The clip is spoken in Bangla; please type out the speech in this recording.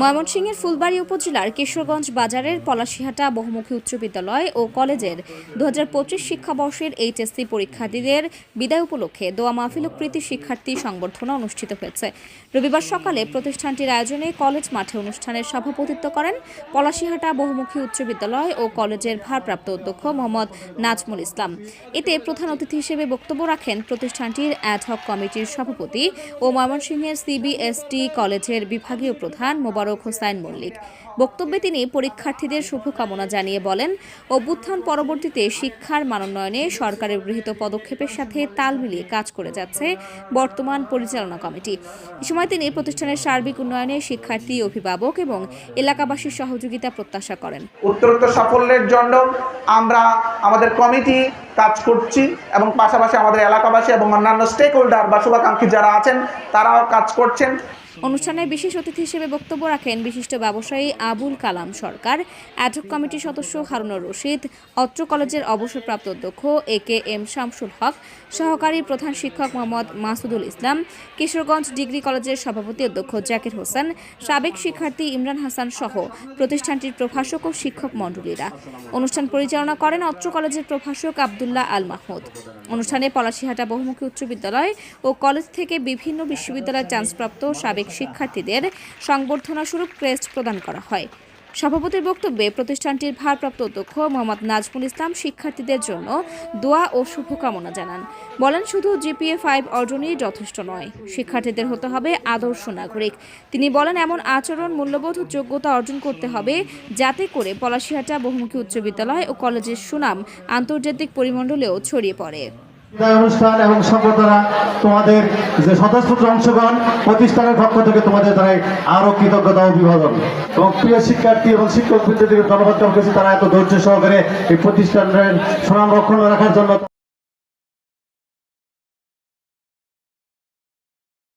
ময়মনসিংহের ফুলবাড়ী উপজেলার কিশোরগঞ্জ বাজারের পলাশিহাটা বহুমুখী উচ্চ বিদ্যালয় ও কলেজের দু শিক্ষাবর্ষের এইচএসসি পরীক্ষার্থীদের বিদায় উপলক্ষে দোয়া মাহফিল কৃতি শিক্ষার্থী সংবর্ধনা অনুষ্ঠিত হয়েছে। রবিবার সকালে প্রতিষ্ঠানটির আয়োজনে কলেজ মাঠে অনুষ্ঠানের সভাপতিত্ব করেন পলাশিহাটা বহুমুখী উচ্চ বিদ্যালয় ও কলেজের ভারপ্রাপ্ত অধ্যক্ষ মোহাম্মদ নাজমুল ইসলাম। এতে প্রধান অতিথি হিসেবে বক্তব্য রাখেন প্রতিষ্ঠানটির অ্যাডহক কমিটির সভাপতি ও ময়মনসিংহের সিবিএসটি কলেজ কলেজের বিভাগীয় প্রধান মোবারক হোসাইন মল্লিক। বক্তব্যে তিনি পরীক্ষার্থীদের শুভকামনা জানিয়ে বলেন, অভ্যুত্থান পরবর্তীতে শিক্ষার মানোন্নয়নে সরকারের গৃহীত পদক্ষেপের সাথে তাল মিলিয়ে কাজ করে যাচ্ছে বর্তমান পরিচালনা কমিটি। এ সময় তিনি প্রতিষ্ঠানের সার্বিক উন্নয়নে শিক্ষার্থী, অভিভাবক এবং এলাকাবাসীর সহযোগিতা প্রত্যাশা করেন। উত্তরোত্তর সাফল্যের জন্য আমরা আমাদের কমিটি কাজ করছি এবং পাশাপাশি আমাদের এলাকাবাসী এবং অন্যান্য স্টেক হোল্ডার বা শুভাকাঙ্ক্ষী যারা আছেন, তারাও কাজ করছেন। অনুষ্ঠানে বিশেষ অতিথি হিসেবে বক্তব্য রাখেন বিশিষ্ট ব্যবসায়ী আবুল কালাম সরকার অ্যাডহক কমিটির সদস্য হারুনুর রশিদ, অত্র কলেজের অবসরপ্রাপ্ত অধ্যক্ষ এ কে এম শামসুল হক, সহকারী প্রধান শিক্ষক মোহাম্মদ মাসুদুল ইসলাম, কিশোরগঞ্জ ডিগ্রি কলেজের সভাপতি অধ্যক্ষ জাকির হোসেন, সাবেক শিক্ষার্থী ইমরান হাসান সহ প্রতিষ্ঠানটির প্রভাষক ও শিক্ষক মণ্ডলীরা। অনুষ্ঠান পরিচালনা করেন অত্র কলেজের প্রভাষক আবদুল্লাহ আল মাহমুদ। অনুষ্ঠানে পলাশিহাটা বহুমুখী উচ্চ বিদ্যালয় ও কলেজ থেকে বিভিন্ন বিশ্ববিদ্যালয়ের চান্সপ্রাপ্ত সাবেক শিক্ষার্থীদের সংবর্ধনা স্বরূপ ক্রেস্ট প্রদান করা হয়। সভাপতির বক্তব্যে প্রতিষ্ঠানটির ভারপ্রাপ্ত অধ্যক্ষ মোহাম্মদ নাজমুল ইসলাম শিক্ষার্থীদের জন্য দোয়া ও শুভকামনা জানান। বলেন, শুধু জিপিএ ফাইভ অর্জনই যথেষ্ট নয়, শিক্ষার্থীদের হতে হবে আদর্শ নাগরিক। তিনি বলেন, এমন আচরণ, মূল্যবোধ যোগ্যতা অর্জন করতে হবে যাতে করে পলাশিহাটা বহুমুখী উচ্চ বিদ্যালয় ও কলেজের সুনাম আন্তর্জাতিক পরিমণ্ডলেও ছড়িয়ে পড়ে। অনুষ্ঠান এবং সংবর্ধনা তোমাদের যে স্বতঃস্ফূর্ত অংশগ্রহণ প্রতিষ্ঠানের পক্ষ থেকে তোমাদের দ্বারা আরও কৃতজ্ঞতা অভিবাদন। এবং প্রিয় শিক্ষার্থী এবং শিক্ষক বৃন্দদেরকে ধন্যবাদ তারা এত ধৈর্য সহকারে এই প্রতিষ্ঠানের সুনাম রক্ষণ রাখার জন্য